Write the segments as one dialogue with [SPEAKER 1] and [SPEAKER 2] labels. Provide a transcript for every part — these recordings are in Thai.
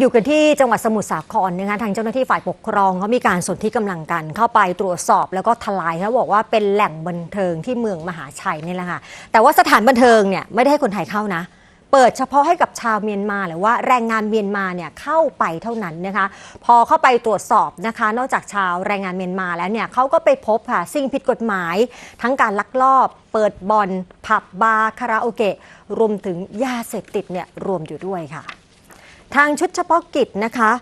[SPEAKER 1] อยู่กันที่จังหวัดสมุทรสาครนะคะทางเจ้าหน้าที่ฝ่ายปกครองเขามีการสนที่กำลังกันเข้าไปตรวจสอบแล้วก็ทลายเขาบอกว่าเป็นแหล่งบันเทิงที่เมืองมหาชัยนี่แหละค่ะแต่ว่าสถานบันเทิงเนี่ยไม่ได้ให้คนไทยเข้านะ เปิดเฉพาะให้กับชาวเมียนมาหรือว่าแรงงานเมียนมาเนี่ยเข้าไปเท่านั้นนะคะ พอเข้าไปตรวจสอบนะคะ นอกจากชาวแรงงานเมียนมาแล้วเนี่ยเขาก็ไปพบค่ะสิ่งผิดกฎหมาย ทั้งการลักลอบ เปิดบอลผับบาร์คาราโอเกะรวมถึงยาเสพติดเนี่ยรวมอยู่ด้วยค่ะ ทางชุดเฉพาะกิจนะคะ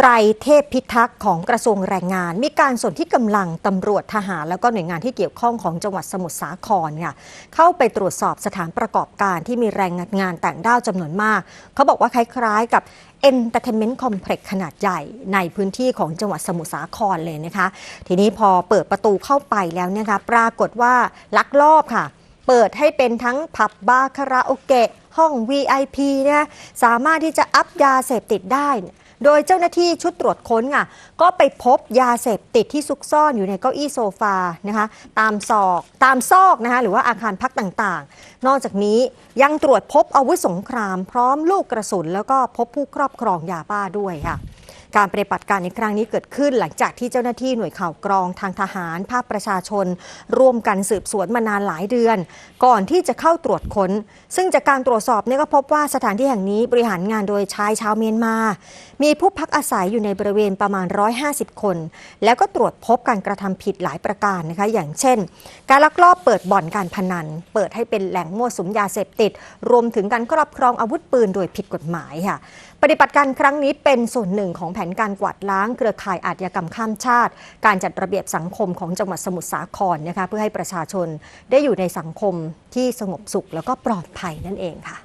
[SPEAKER 1] ไตรเทพพิทักษ์ของกระทรวงแรงงาน มีการส่วนที่กำลังตำรวจทหาร แล้วก็หน่วยงานที่เกี่ยวข้องของจังหวัดสมุทรสาครค่ะเข้าไปตรวจสอบสถานประกอบการที่มีแรงงานแต่างด้าวจำนวนมาก เขาบอกว่าคล้ายๆกับ Entertainment Complex ขนาดใหญ่ในพื้นที่ของจังหวัดสมุทรสาครเลยนะคะ ทีนี้พอเปิดประตูเข้าไปแล้วเนี่ยนะคะปรากฏว่าลักลอบค่ะ เปิดให้เป็นทั้งผับบาร์คาราโอเกะ ห้อง VIP นะสามารถที่จะอัพยาเสพติดได้ โดยเจ้าหน้าที่ชุดตรวจค้นค่ะก็ไปพบยาเสพติดที่ซุกซ่อนอยู่ในเก้าอี้โซฟานะคะตามซอกตามซอกนะคะหรือว่าอาคารพักต่างๆ นอกจากนี้ยังตรวจพบอาวุธสงคราม พร้อมลูกกระสุน แล้วก็พบผู้ครอบครองยาบ้าด้วยค่ะ การปฏิบัติการในครั้งนี้เกิดขึ้น หลังจากที่เจ้าหน้าที่หน่วยข่าวกรองทางทหาร ภาคประชาชน ร่วมกันสืบสวนมานานหลายเดือน ก่อนที่จะเข้าตรวจค้น ซึ่งจากการตรวจสอบเนี่ยก็พบว่าสถานที่แห่งนี้บริหารงานโดยชายชาวเมียนมา มีผู้พักอาศัยอยู่ในบริเวณประมาณ 150 คน แล้วก็ตรวจพบการกระทำผิดหลายประการนะคะอย่างเช่น การลักลอบเปิดบ่อนการพนัน เปิดให้เป็นแหล่งมั่วสุมยาเสพติด รวมถึงการครอบครองอาวุธปืนโดยผิดกฎหมายค่ะ ปฏิบัติการครั้งนี้เป็นส่วนหนึ่งของผนการกวาดล้างเครือข่ายอาชญากรรมข้ามชาติ การจัดระเบียบสังคมของจังหวัดสมุทรสาครนะคะเพื่อให้ประชาชนได้อยู่ในสังคมที่สงบสุขแล้วก็ปลอดภัยนั่นเองค่ะ